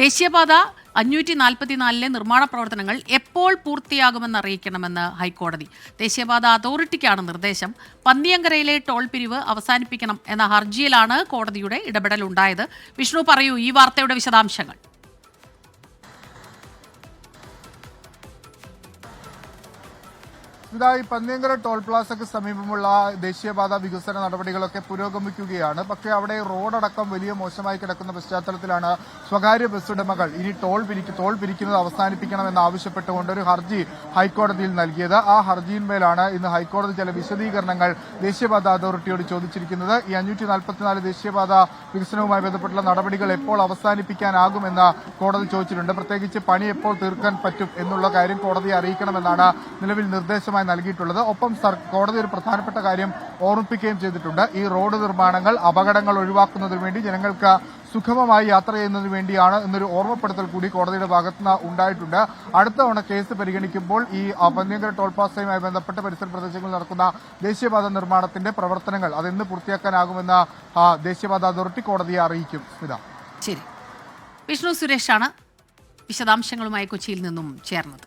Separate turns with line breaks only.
ദേശീയപാത അഞ്ഞൂറ്റി നാൽപ്പത്തിനാലിലെ നിർമ്മാണ പ്രവർത്തനങ്ങൾ എപ്പോൾ പൂർത്തിയാകുമെന്ന് അറിയിക്കണമെന്ന് ഹൈക്കോടതി. ദേശീയപാത അതോറിറ്റിക്കാണ് നിർദ്ദേശം. പന്നിയങ്കരയിലെ ടോൾ പിരിവ് അവസാനിപ്പിക്കണം എന്ന ഹർജിയിലാണ് കോടതിയുടെ ഇടപെടൽ ഉണ്ടായത് വിഷ്ണു പറയൂ ഈ വാർത്തയുടെ വിശദാംശങ്ങൾ.
ഇതായി പന്നിയങ്കര ടോൾ പ്ലാസയ്ക്ക് സമീപമുള്ള ദേശീയപാത വികസന നടപടികളൊക്കെ പുരോഗമിക്കുകയാണ്. പക്ഷേ അവിടെ റോഡടക്കം വലിയ മോശമായി കിടക്കുന്ന പശ്ചാത്തലത്തിലാണ് സ്വകാര്യ ബസ് ഉടമകൾ ഇനി ടോൾ പിരിക്ക് ടോൾ പിരിക്കുന്നത് അവസാനിപ്പിക്കണമെന്ന് ആവശ്യപ്പെട്ടുകൊണ്ട് ഒരു ഹർജി ഹൈക്കോടതിയിൽ നൽകിയത്. ആ ഹർജിയിന്മേലാണ് ഇന്ന് ഹൈക്കോടതി ചില വിശദീകരണങ്ങൾ ദേശീയപാത അതോറിറ്റിയോട് ചോദിച്ചിരിക്കുന്നത്. ഈ അഞ്ഞൂറ്റി നാൽപ്പത്തിനാല് ദേശീയപാത വികസനവുമായി ബന്ധപ്പെട്ടുള്ള നടപടികൾ എപ്പോൾ അവസാനിപ്പിക്കാനാകുമെന്ന് കോടതി ചോദിച്ചിട്ടുണ്ട്. പ്രത്യേകിച്ച് പണി എപ്പോൾ തീർക്കാൻ പറ്റും എന്നുള്ള കാര്യം കോടതിയെ അറിയിക്കണമെന്നാണ് നിലവിൽ നിർദ്ദേശമായി നൽകിയിട്ടുള്ളത്. ഒപ്പം കോടതി ഒരു പ്രധാനപ്പെട്ട കാര്യം ഓർമ്മിപ്പിക്കുകയും ചെയ്തിട്ടുണ്ട്. ഈ റോഡ് നിർമ്മാണങ്ങൾ അപകടങ്ങൾ ഒഴിവാക്കുന്നതിന് വേണ്ടി ജനങ്ങൾക്ക് സുഗമമായി യാത്ര ചെയ്യുന്നതിന് വേണ്ടിയാണ് എന്നൊരു ഓർമ്മപ്പെടുത്തൽ കൂടി കോടതിയുടെ ഭാഗത്തുനിന്ന് ഉണ്ടായിട്ടുണ്ട്. അടുത്ത തവണ കേസ് പരിഗണിക്കുമ്പോൾ ഈ പന്നിയങ്കര ടോൾ പാസയുമായി ബന്ധപ്പെട്ട് പരിസര പ്രദേശങ്ങളിൽ നടക്കുന്ന ദേശീയപാത നിർമ്മാണത്തിന്റെ പ്രവർത്തനങ്ങൾ അതെന്ന് പൂർത്തിയാക്കാനാകുമെന്ന് ദേശീയപാത അതോറിറ്റി കോടതിയെ അറിയിക്കും. സ്മിത.
ശരി. വിഷ്ണു സുരേഷാണ് വിശദാംശങ്ങളുമായി കൊച്ചിയിൽ നിന്നും ചേർന്നത്.